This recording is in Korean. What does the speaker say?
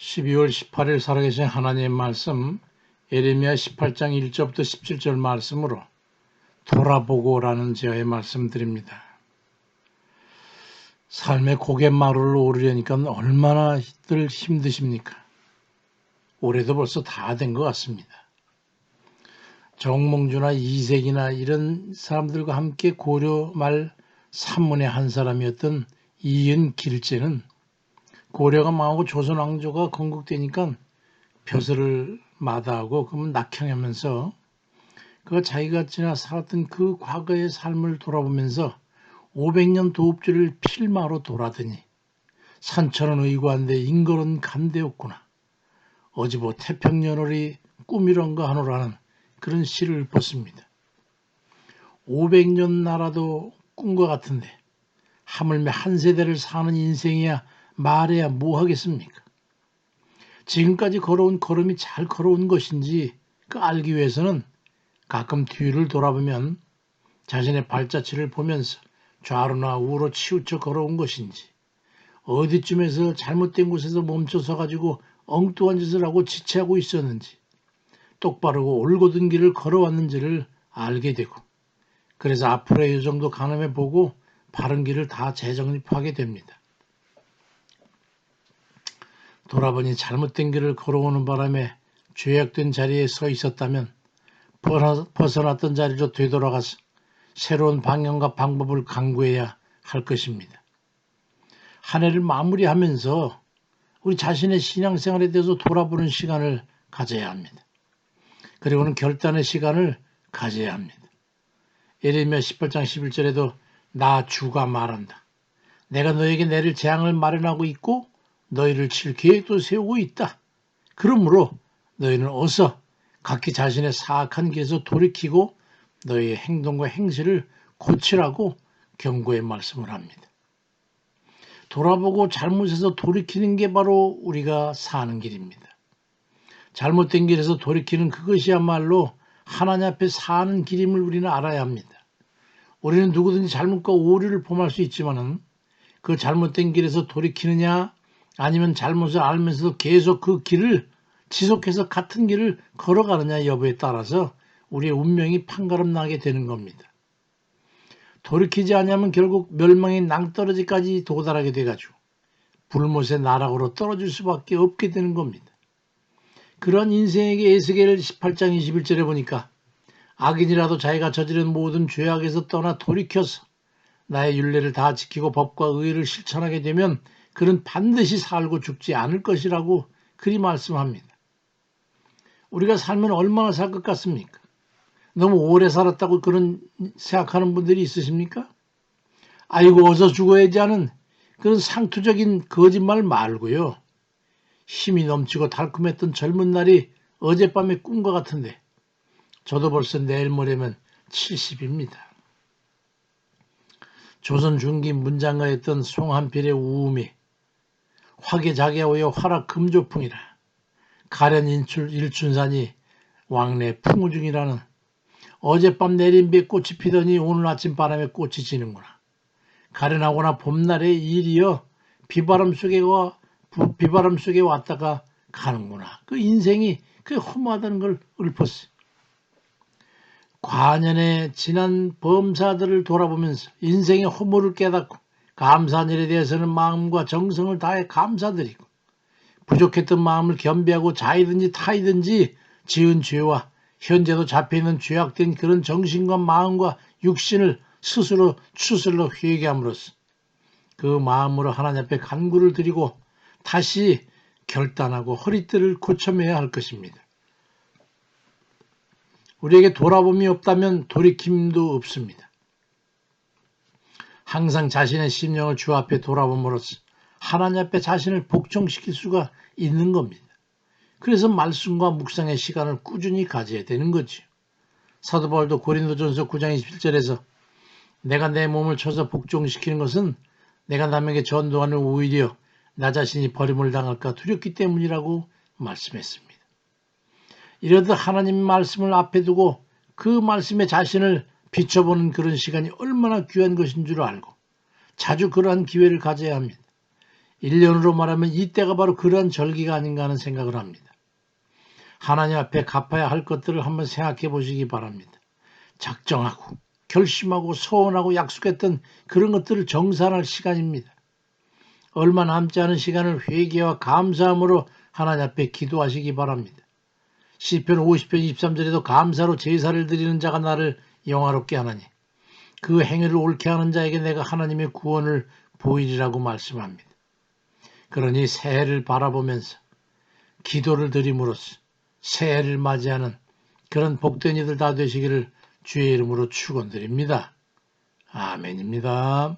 12월 18일 살아계신 하나님의 말씀 예레미야 18장 1절부터 17절 말씀으로 돌아보고라는 제어의 말씀드립니다. 삶의 고갯마루를 오르려니까 얼마나들 힘드십니까? 올해도 벌써 다 된 것 같습니다. 정몽주나 이색이나 이런 사람들과 함께 고려 말 산문의 한 사람이었던 이은 길제는 고려가 망하고 조선 왕조가 건국되니까 벼슬을 마다하고 그러면 낙향하면서 그 자기가 지나 살았던 그 과거의 삶을 돌아보면서 500년 도읍지를 필마로 돌아더니 산천은 의관대 인걸은 간대였구나. 어지보 태평연월이 꿈이런가 하노라는 그런 시를 벗습니다. 500년 나라도 꿈과 같은데 하물며 한 세대를 사는 인생이야 말해야 뭐 하겠습니까? 지금까지 걸어온 걸음이 잘 걸어온 것인지 그 알기 위해서는 가끔 뒤를 돌아보면 자신의 발자취를 보면서 좌로나 우로 치우쳐 걸어온 것인지 어디쯤에서 잘못된 곳에서 멈춰서 가지고 엉뚱한 짓을 하고 지체하고 있었는지 똑바르고 올곧은 길을 걸어왔는지를 알게 되고 그래서 앞으로의 여정도 가늠해 보고 바른 길을 다 재정립하게 됩니다. 돌아보니 잘못된 길을 걸어오는 바람에 죄악된 자리에 서 있었다면 벗어났던 자리로 되돌아가서 새로운 방향과 방법을 강구해야 할 것입니다. 한 해를 마무리하면서 우리 자신의 신앙생활에 대해서 돌아보는 시간을 가져야 합니다. 그리고는 결단의 시간을 가져야 합니다. 예레미야 18장 11절에도 나 주가 말한다. 내가 너에게 내릴 재앙을 마련하고 있고 너희를 칠 계획도 세우고 있다. 그러므로 너희는 어서 각기 자신의 사악한 길에서 돌이키고 너희의 행동과 행실을 고치라고 경고의 말씀을 합니다. 돌아보고 잘못해서 돌이키는 게 바로 우리가 사는 길입니다. 잘못된 길에서 돌이키는 그것이야말로 하나님 앞에 사는 길임을 우리는 알아야 합니다. 우리는 누구든지 잘못과 오류를 범할 수 있지만은 그 잘못된 길에서 돌이키느냐 아니면 잘못을 알면서도 계속 그 길을 지속해서 같은 길을 걸어가느냐 여부에 따라서 우리의 운명이 판가름 나게 되는 겁니다. 돌이키지 않으면 결국 멸망의 낭떠러지까지 도달하게 돼가지고 불못의 나락으로 떨어질 수밖에 없게 되는 겁니다. 그런 인생에게 에스겔 18장 21절에 보니까 악인이라도 자기가 저지른 모든 죄악에서 떠나 돌이켜서 나의 윤례를 다 지키고 법과 의를 실천하게 되면 그는 반드시 살고 죽지 않을 것이라고 그리 말씀합니다. 우리가 살면 얼마나 살 것 같습니까? 너무 오래 살았다고 그런 생각하는 분들이 있으십니까? 아이고 어서 죽어야지 하는 그런 상투적인 거짓말 말고요. 힘이 넘치고 달콤했던 젊은 날이 어젯밤의 꿈과 같은데 저도 벌써 내일 모레면 70입니다. 조선 중기 문장가였던 송한필의 우음이 화계자계오여 화락 금조풍이라 가련 인출 일춘산이 왕래 풍우 중이라는 어젯밤 내린 비 꽃이 피더니 오늘 아침 바람에 꽃이 지는구나. 가련하거나 봄날의 일이여 비바람 속에 와 비바람 속에 왔다가 가는구나. 그 인생이 그 허무하다는 걸 읊었어. 과년에 지난 범사들을 돌아보면서 인생의 허물을 깨닫고 감사한 일에 대해서는 마음과 정성을 다해 감사드리고 부족했던 마음을 겸비하고 자이든지 타이든지 지은 죄와 현재도 잡혀있는 죄악된 그런 정신과 마음과 육신을 스스로 추슬러 회개함으로써 그 마음으로 하나님 앞에 간구를 드리고 다시 결단하고 허리띠를 고쳐매야 할 것입니다. 우리에게 돌아봄이 없다면 돌이킴도 없습니다. 항상 자신의 심령을 주 앞에 돌아봄으로써 하나님 앞에 자신을 복종시킬 수가 있는 겁니다. 그래서 말씀과 묵상의 시간을 꾸준히 가져야 되는 거지요. 사도 바울도 고린도전서 9장 27절에서 내가 내 몸을 쳐서 복종시키는 것은 내가 남에게 전도하는 오히려 나 자신이 버림을 당할까 두렵기 때문이라고 말씀했습니다. 이러듯 하나님 말씀을 앞에 두고 그 말씀에 자신을 비춰보는 그런 시간이 얼마나 귀한 것인 줄 알고 자주 그러한 기회를 가져야 합니다. 1년으로 말하면 이때가 바로 그러한 절기가 아닌가 하는 생각을 합니다. 하나님 앞에 갚아야 할 것들을 한번 생각해 보시기 바랍니다. 작정하고 결심하고 소원하고 약속했던 그런 것들을 정산할 시간입니다. 얼마 남지 않은 시간을 회개와 감사함으로 하나님 앞에 기도하시기 바랍니다. 시편 50편 23절에도 감사로 제사를 드리는 자가 나를 영화롭게 하나니 그 행위를 옳게 하는 자에게 내가 하나님의 구원을 보이리라고 말씀합니다. 그러니 새해를 바라보면서 기도를 드림으로써 새해를 맞이하는 그런 복된 이들 다 되시기를 주의 이름으로 축원드립니다. 아멘입니다.